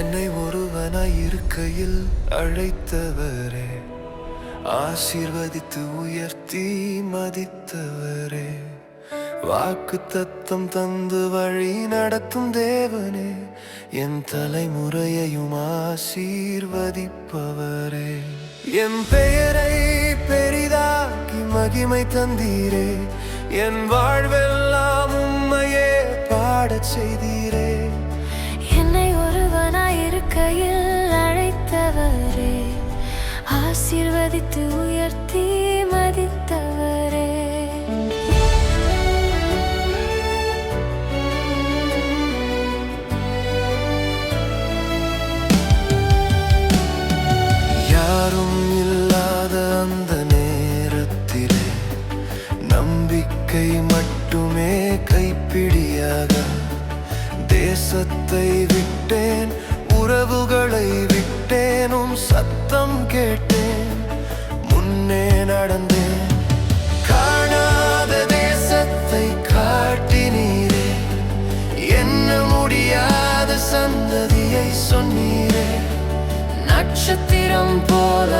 என்னை ஒருவனாய் இருக்கையில் அழைத்தவரே. ஆசீர்வதித்து உயர்த்தி மதித்தவரே. வாக்கு தத்தம் தந்து வழி நடத்தும் தேவனே. என் தலைமுறையையும் ஆசீர்வதிப்பவரே. என் பெயரை பெரிதாக்கி மகிமை தந்தீரே. என் வாழ்வெல்லாம் உண்மையே பாடச் செய்தீர். ஆசீர்வதித்து உயர்த்தி மதித்தவரே. யாரும் இல்லாத அந்த நேரத்திலே நம்பிக்கை மட்டுமே கைப்பிடியாக தேசத்தை விட்டேன் உறவுகளை விட்டேனும் சத்தம் கேட்டேன் நடந்து. காணாத தேசத்தை காட்டினீரே. என்ன முடியாத சந்ததியை சொன்னீரே. நட்சத்திரம் போல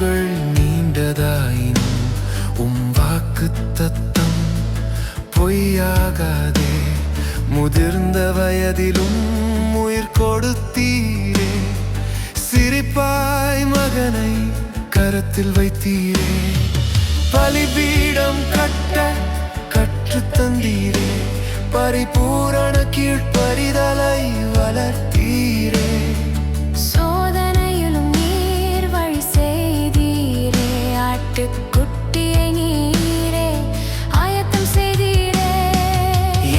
ஆண்டுகள் நீண்டதாயினும் உம் வாக்கு தத்தம் பொய்யாகாதே. முதிர்ந்த வயதிலும் உயிர் கொடுத்தீரே. சிரிப்பாய் மகனை கரத்தில் வைத்தீரே. பலிபீடம் கட்ட கற்று தந்தீரே. பரிபூரண கீழ்ப்பரிதலை வளர்த்தீரே. ஆட்டுக்குட்டியை நீரே ஆயத்தம் செய்தீரே.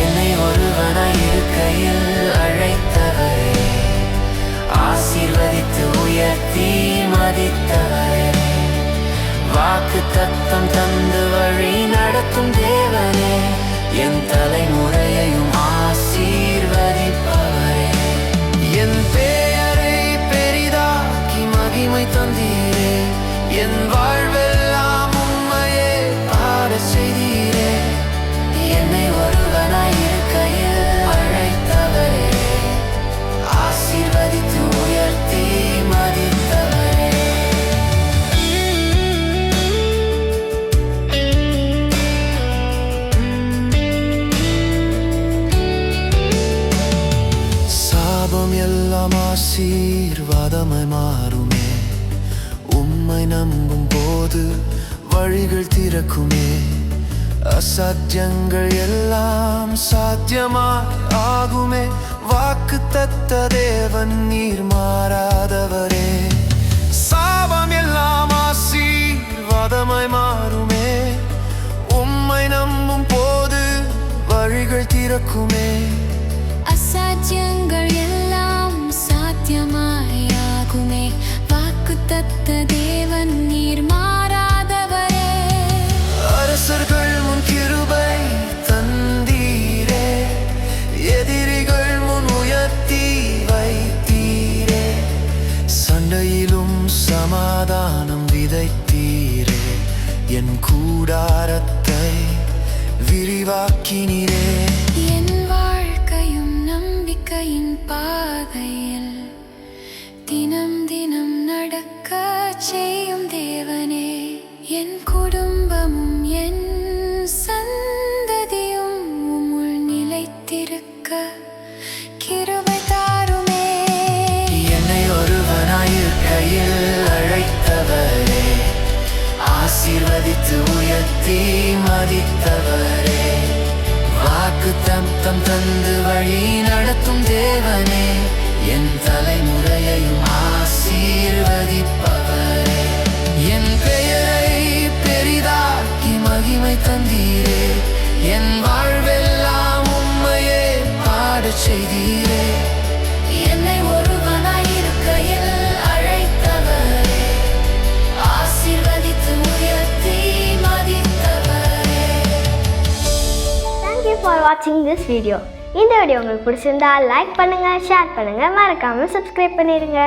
என்னை ஒருவனாய் இருக்கையில் அழைத்தவரே ஆசீர்வதித்து உயர்த்தி மதித்தவரே. வாக்கு தத்தம் தந்து வழி நடத்தும் தேவனே என் தலைமுறை ஆசீர்வாதமாய் மாறுமே. உம்மை நம்பும் போது வழிகள் திறக்குமே. அசாத்தியங்கள் எல்லாம் சாத்தியமாய் ஆகுமே. வாக்கு தத்த தேவன் நீர் மாறாதவரே. சாபம் எல்லாம் ஆசீர்வாதமாய் மாறுமே. உம்மை நம்பும் போது வழிகள் திறக்குமே. அசாத்தியம் தத்த தேவன் நீர் மாறாதவரே. அரசர்கள் முன் கிருபை தந்தீரே. எதிரிகள் முன் உயர்த்தி வைத்தீரே. சண்டையிலும் சமாதானம் விதைத்தீரே. என் கூடாரத்தை விரிவாக்கினீரே. உயர்த்தி மதித்தவரே. வாக்கு தம் தம் தந்து வழி நடத்தும் தேவனே. ஃபார் வாட்சிங் திஸ் வீடியோ இந்த வீடியோ உங்களுக்கு பிடிச்சிருந்தா லைக் பண்ணுங்கள் ஷேர் பண்ணுங்கள் மறக்காமல் சப்ஸ்கிரைப் பண்ணிடுங்க